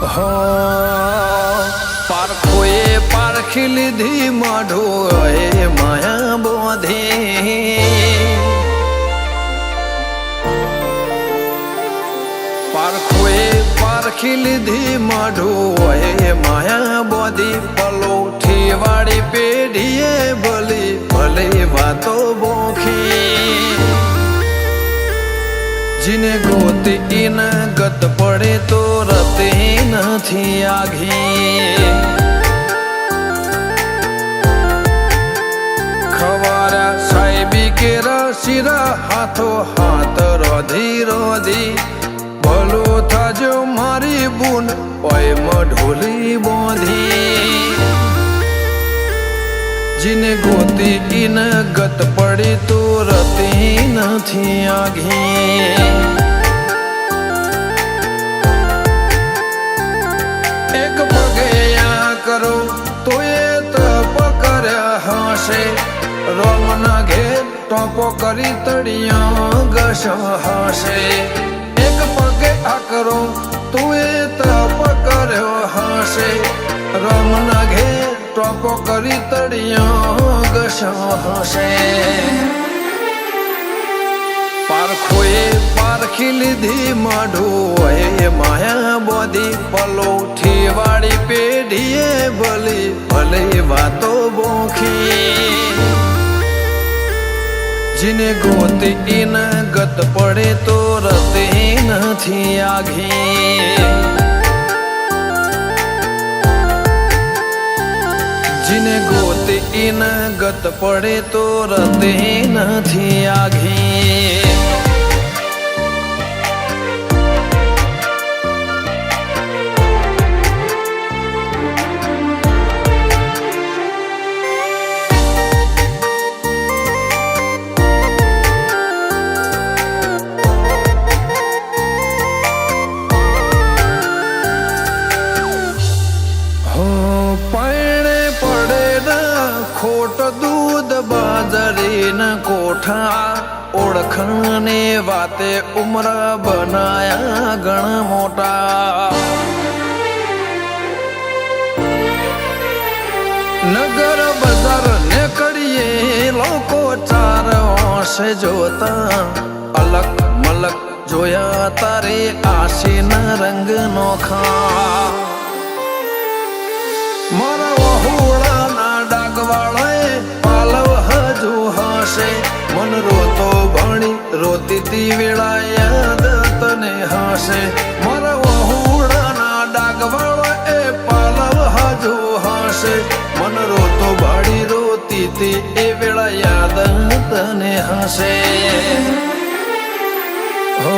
હો પારખોએ પારખી લીધી માઢોએ માયા બોધે. પારખોએ પારખી લીધી માઢોએ માયા બોધી. પલોઠી વાળી પેઢીએ ભલી, ભલે વાતો બોખી. જીને ગોતી ના ગત પડે તો રતે નથી આઘી ખવારા સાહેબી કે રસીરા હાથો હાથ રોધી રોધી. ભલો થાજો મારી બુન ઓય ઢોલી બોધી. જીને ગોતી ઇન ગત પડી તો રતી નથી આઘી હશે રોમના ઘેર ટોપો કરી તળિયા ઘસ હશે એક પગે આકરો તું એ તપ કર્યો હશે રોમના ઘેર ટોપો કરી તળિયા ઘસ હશે પારખોએ પારખી લીધી માઢો એ માયા બોધી. પલોઠી વાળી પેઢીએ ભલી ભલે વાતો બોખી જીને ગોત ઈન ગત પડે તો રતે નથી આઘી જીને ગોત ઈન ગત પડે તો રતે નથી આઘી કોઠા ઓળખને વાતે ઉમર બનાયા ગણ મોટા. નગર બજાર ને કરીએ લોકો ચાર ઓશે જોતા. અલગ મલક જોયા તારે આશીના રંગ નોખા હશે મન રોતો ભણી રોતી તી વેળા યાદ તને હશે. મારા વહુડાના એ પાલવ હજુ હશે. મન રોતો ભણી રોતી તી એ વેળા યાદ તને હશે. હો,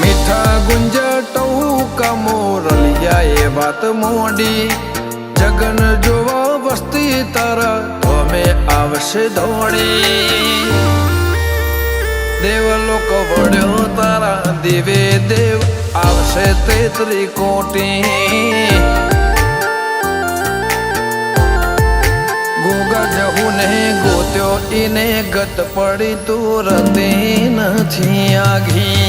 મીઠા ગુંજા ટૌકા મોરલિયા એ વાત મોડી. જગન જોવા વસ્તી તારા, અમે આવશે દોડી દેવ લોકો વળ્યો તારા, દેવે દેવ આવશે તેત્રી કોટી. ગોગા જહુ ને ગોત્યો ઈને ગત પડી તું રતી નથી આઘી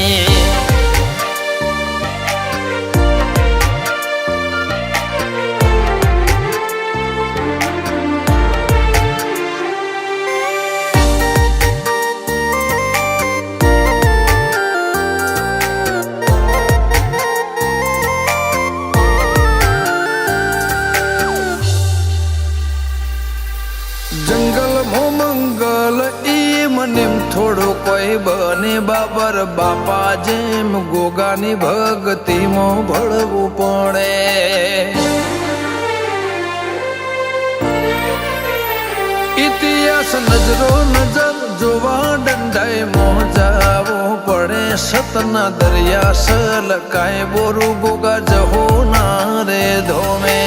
જંગલ મો મંગલ, ઈ મને થોડો કોઈ બને. બાબર બાપા જેમ ગોગાની ભક્તિમાં ભળવું પડે. ઇતિહાસ નજરો નજર જોવા દંડાય મોજાવો પડે. સતના દરિયા સલકાય બોરું ગોગા જહો ના રે ધોમે.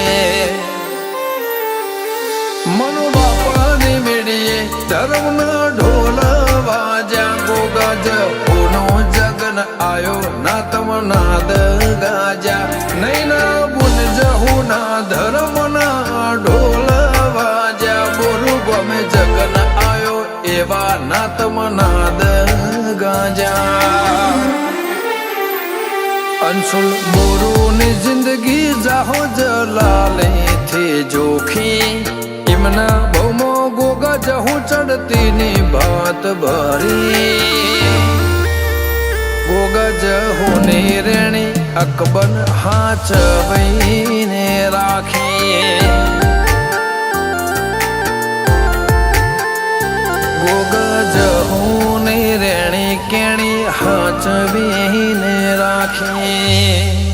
મનો ધર્મના ઢોલ વાજા ગોગા ઓનો જગન આયો ના તમ નાદ ગાજા નૈના બુન જહુ ના ધર્મના ઢોલ વાજા બોલુ ગમે જગન આયો એવા ના તમ નાદ ગાજા અંશુલ બોરુની જિંદગી જાહો જલાલે થી જોખી. એમના બહુમો ચડતી ની ભાત ભરી. ગોગજ હું રેણી અકબન હાચવીને રાખી ગોગજ હું રેણી કેણી હાચવીને રાખી